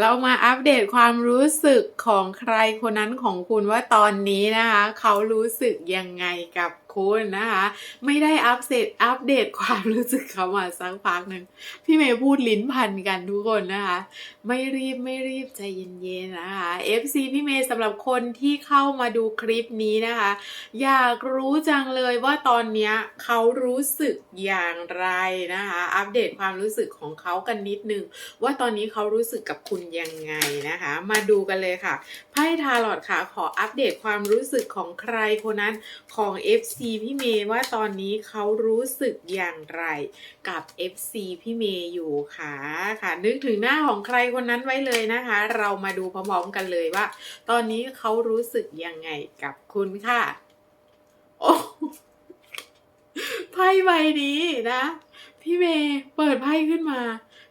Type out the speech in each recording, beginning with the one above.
เรามาอัปเดตความรู้สึกของใครคนนั้นของคุณว่าตอนนี้นะคะ เขารู้สึกยังไงกับ คุณนะคะ ไม่ได้อัปเดตอัปเดตความรู้สึกเขามาสักพักหนึ่งพี่เมย์พูดลิ้นพันกันทุกคนนะคะ ไม่รีบไม่รีบใจเย็นๆนะคะ FC พี่เมย์สำหรับคนที่เข้ามาดูคลิปนี้นะคะ อยากรู้จังเลยว่าตอนนี้เขารู้สึกอย่างไรนะคะ อัปเดตความรู้สึกของเขากันนิดนึงว่าตอนนี้เขารู้สึกกับคุณยังไงนะคะ มาดูกันเลยค่ะไพ่ทาร์ลอตค่ะ ขออัปเดตความรู้สึกของใครคนนั้นของ FC พี่เมย์ว่าตอนนี้เขารู้สึกอย่างไรกับ FC พี่เมย์อยู่ค่ะค่ะ นึกถึงหน้าของใครคนนั้นไว้เลยนะคะ เรามาดูพร้อมๆกันเลยว่า ตอนนี้เขารู้สึกยังไงกับคุณค่ะ โอ้ไพ่ใบนี้นะ พี่เมย์เปิดไพ่ขึ้นมา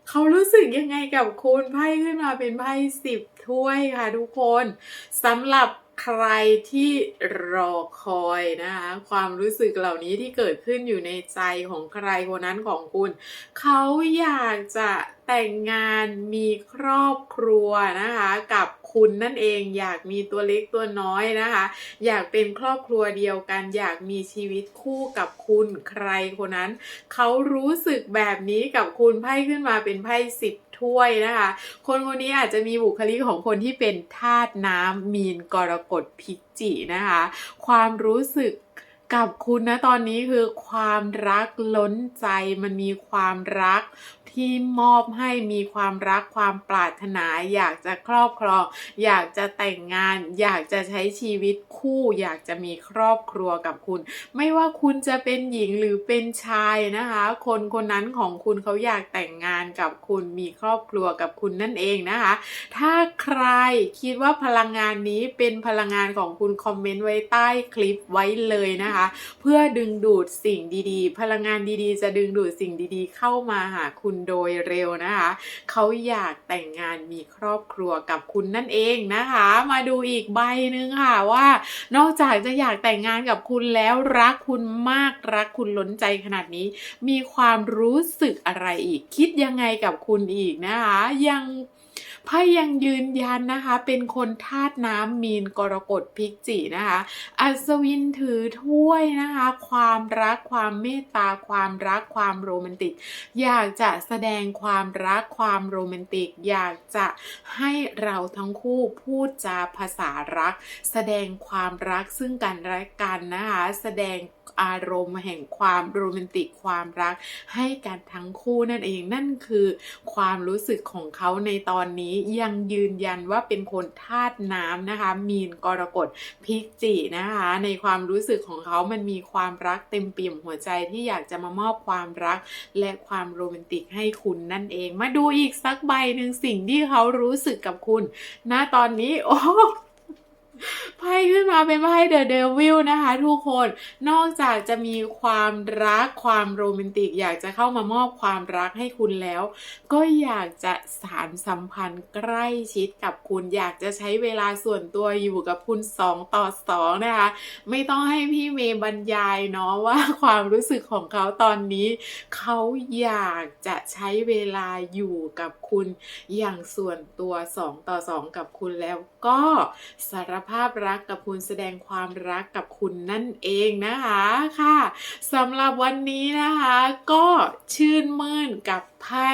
เขารู้สึกยังไงกับคุณไพ่ขึ้นมาเป็นไพ่สิบถ้วยค่ะทุกคนสำหรับ ใครที่รอคอยนะคะความรู้สึกเหล่านี้ที่เกิดขึ้นอยู่ในใจของใครคนนั้นของคุณ เขาอยากจะแต่งงานมีครอบครัวนะคะกับ คุณนั่นเองอยากมีตัวเล็กตัวน้อยนะคะ อยากเป็นครอบครัวเดียวกัน อยากมีชีวิตคู่กับคุณใครคนนั้น เขารู้สึกแบบนี้กับคุณไพ่ขึ้นมาเป็นไพ่สิบถ้วยนะคะ คนคนนี้อาจจะมีบุคลิกของคนที่เป็นธาตุน้ำมีนกรกฎพิจินะคะ ความรู้สึก กับคุณนะตอนนี้คือความรักล้นใจมันมีความรักที่มอบให้มีความรักความปรารถนา อยากจะครอบครอง อยากจะแต่งงาน อยากจะใช้ชีวิตคู่ อยากจะมีครอบครัวกับคุณ ไม่ว่าคุณจะเป็นหญิงหรือเป็นชายนะคะ คนคนนั้นของคุณเขาอยากแต่งงานกับคุณมีครอบครัวกับคุณนั่นเองนะคะ ถ้าใครคิดว่าพลังงานนี้เป็นพลังงานของคุณคอมเมนต์ไว้ใต้คลิปไว้เลยนะคะเพื่อดึงดูดสิ่งดีๆ พลังงานดีๆ จะดึงดูดสิ่งดีๆ เข้ามาหาคุณโดยเร็วนะคะ เขาอยากแต่งงานมีครอบครัวกับคุณนั่นเองนะคะ มาดูอีกใบหนึ่งค่ะว่า นอกจากจะอยากแต่งงานกับคุณแล้วรักคุณมากรักคุณล้นใจขนาดนี้ มีความรู้สึกอะไรอีก คิดยังไงกับคุณอีกนะคะ ยัง ไพ่ยังยืนยันนะคะ เป็นคนธาตุน้ำมีนกรกฎพิกจินะคะ อัศวินถือถ้วยนะคะ ความรักความเมตตาความรักความโรแมนติก อยากจะแสดงความรักความโรแมนติก อยากจะให้เราทั้งคู่พูดจาภาษารัก แสดงความรักซึ่งกันและกันนะคะ แสดงอารมณ์แห่งความโรแมนติกความรักให้กันทั้งคู่นั่นเองนั่นคือความรู้สึกของเขาในตอนนี้ยังยืนยันว่าเป็นคนธาตุน้ำนะคะ มีนกรกฎพิกจินะคะ ในความรู้สึกของเขามันมีความรักเต็มเปี่ยมหัวใจที่อยากจะมามอบความรัก และความโรแมนติกให้คุณนั่นเอง มาดูอีกสักใบหนึ่งสิ่งที่เขารู้สึกกับคุณณตอนนี้โอ้ ไพ่ขึ้นมาเป็นไพ่เดอะเดวิลนะคะทุกคน นอกจากจะมีความรักความโรแมนติก อยากจะเข้ามามอบความรักให้คุณแล้ว ก็อยากจะสารสัมพันธ์ใกล้ชิดกับคุณ อยากจะใช้เวลาส่วนตัวอยู่กับคุณสองต่อสองนะคะ ไม่ต้องให้พี่เมย์บรรยายเนาะว่าความรู้สึกของเขาตอนนี้เขาอยากจะใช้เวลาอยู่กับคุณอย่างส่วนตัวสองต่อสองกับคุณแล้วก็สารภาพรักกับคุณแสดงความรักกับคุณนั่นเองนะคะค่ะสำหรับวันนี้นะคะ ก็ชื่นมื่นกับไพ่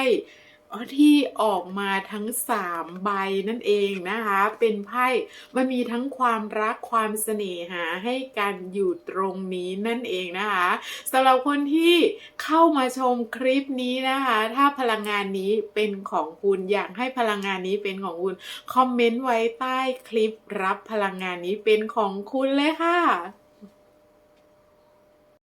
ที่ออกมาทั้ง3ใบนั่นเองนะคะ เป็นไพ่มันมีทั้งความรักความเสน่หาให้กันอยู่ตรงนี้นั่นเองนะคะสำหรับคนที่เข้ามาชมคลิปนี้นะคะ ถ้าพลังงานนี้เป็นของคุณอยากให้พลังงานนี้เป็นของคุณ คอมเมนต์ไว้ใต้คลิปรับพลังงานนี้เป็นของคุณเลยค่ะ